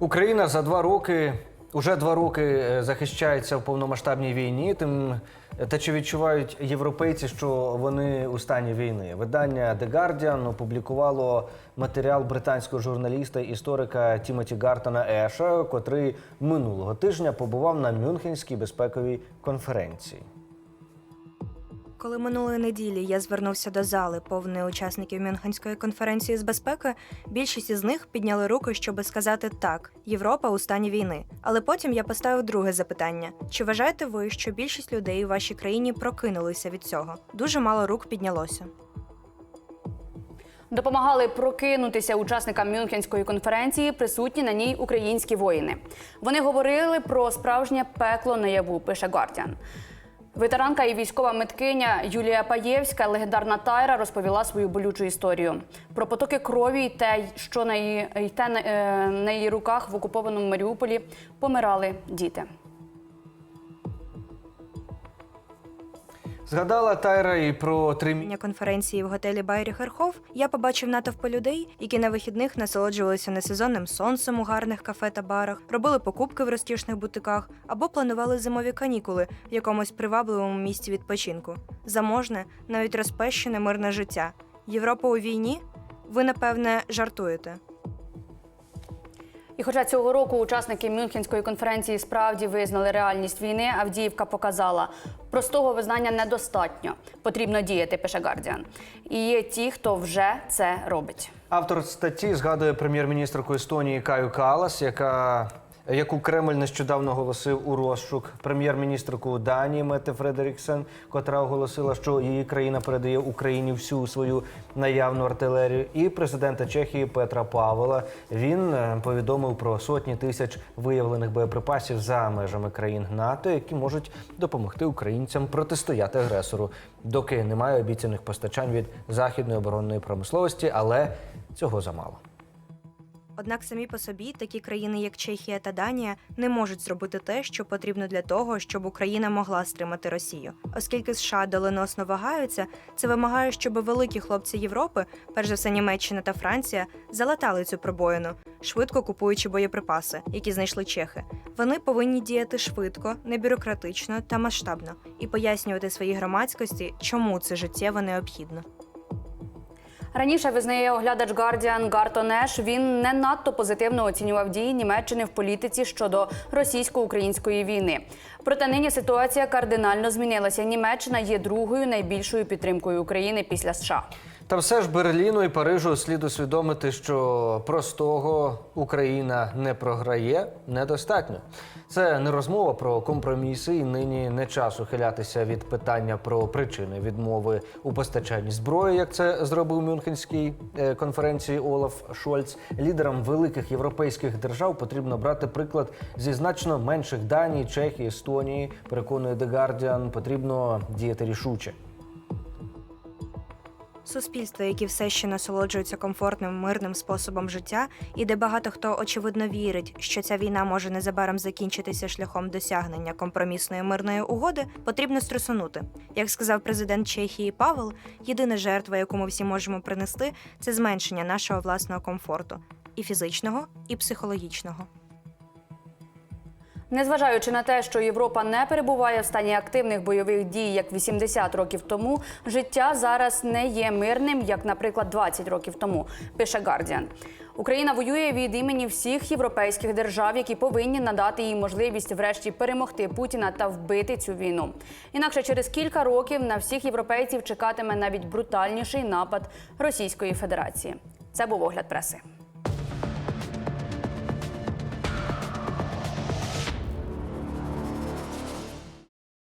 Україна за два роки уже два роки е, захищається в повномасштабній війні. Тим та чи відчувають європейці, що вони у стані війни? Видання The Guardian опублікувало матеріал британського журналіста історика Тімоті Гартона Еша, котрий минулого тижня побував на Мюнхенській безпековій конференції. Коли минулої неділі я звернувся до зали повної учасників Мюнхенської конференції з безпеки, більшість із них підняли руки, щоби сказати так, Європа у стані війни. Але потім я поставив друге запитання: чи вважаєте ви, що більшість людей у вашій країні прокинулися від цього? Дуже мало рук піднялося. Допомагали прокинутися учасникам Мюнхенської конференції присутні на ній українські воїни. Вони говорили про справжнє пекло наяву, пише Гардіан. Ветеранка і військова миткиня Юлія Паєвська, легендарна Тайра, розповіла свою болючу історію про потоки крові і те, що на її, те, е, на її руках в окупованому Маріуполі помирали діти. Згадала Тайра і про три конференції в готелі Байрі Херхов я побачив натовпи людей, які на вихідних насолоджувалися несезонним сонцем у гарних кафе та барах, робили покупки в розкішних бутиках або планували зимові канікули в якомусь привабливому місці відпочинку. Заможне, навіть розпещене мирне життя. Європа у війні? Ви напевне жартуєте. І хоча цього року учасники Мюнхенської конференції справді визнали реальність війни, Авдіївка показала, простого визнання недостатньо. Потрібно діяти, пише Гардіан. І є ті, хто вже це робить. Автор статті згадує прем'єр-міністрку Естонії Каю Калас, яка яку Кремль нещодавно оголосив у розшук прем'єр-міністрку Данії Мете Фредеріксен, котра оголосила, що її країна передає Україні всю свою наявну артилерію, і президента Чехії Петра Павела. Він е, повідомив про сотні тисяч виявлених боєприпасів за межами країн НАТО, які можуть допомогти українцям протистояти агресору, доки немає обіцяних постачань від західної оборонної промисловості, але цього замало. Однак самі по собі такі країни, як Чехія та Данія, не можуть зробити те, що потрібно для того, щоб Україна могла стримати Росію. Оскільки США доленосно вагаються, це вимагає, щоб великі хлопці Європи, перш за все Німеччина та Франція, залатали цю пробоїну, швидко купуючи боєприпаси, які знайшли чехи. Вони повинні діяти швидко, небюрократично та масштабно і пояснювати своїй громадськості, чому це життєво необхідно. Раніше визнає оглядач Guardian Гартонеш. Він не надто позитивно оцінював дії Німеччини в політиці щодо російсько-української війни. Проте нині ситуація кардинально змінилася. Німеччина є другою найбільшою підтримкою України після США. Та все ж Берліну і Парижу слід усвідомити, що простого Україна не програє недостатньо. Це не розмова про компроміси, і нині не час ухилятися від питання про причини відмови у постачанні зброї, як це зробив Мюнхенській е, конференції Олаф Шольц. Лідерам великих європейських держав потрібно брати приклад зі значно менших Данії, Чехії, Естонії. Переконує The Guardian, потрібно діяти рішуче. Суспільство, які все ще насолоджуються комфортним мирним способом життя, і де багато хто очевидно вірить, що ця війна може незабаром закінчитися шляхом досягнення компромісної мирної угоди, потрібно струсунути. Як сказав президент Чехії Павел, єдина жертва, яку ми всі можемо принести, це зменшення нашого власного комфорту і фізичного, і психологічного. Незважаючи на те, що Європа не перебуває в стані активних бойових дій як 80 років тому, життя зараз не є мирним, як, наприклад, 20 років тому, пише Гардіан. Україна воює від імені всіх європейських держав, які повинні надати їй можливість врешті перемогти Путіна та вбити цю війну. Інакше через кілька років на всіх європейців чекатиме навіть брутальніший напад Російської Федерації. Це був огляд преси.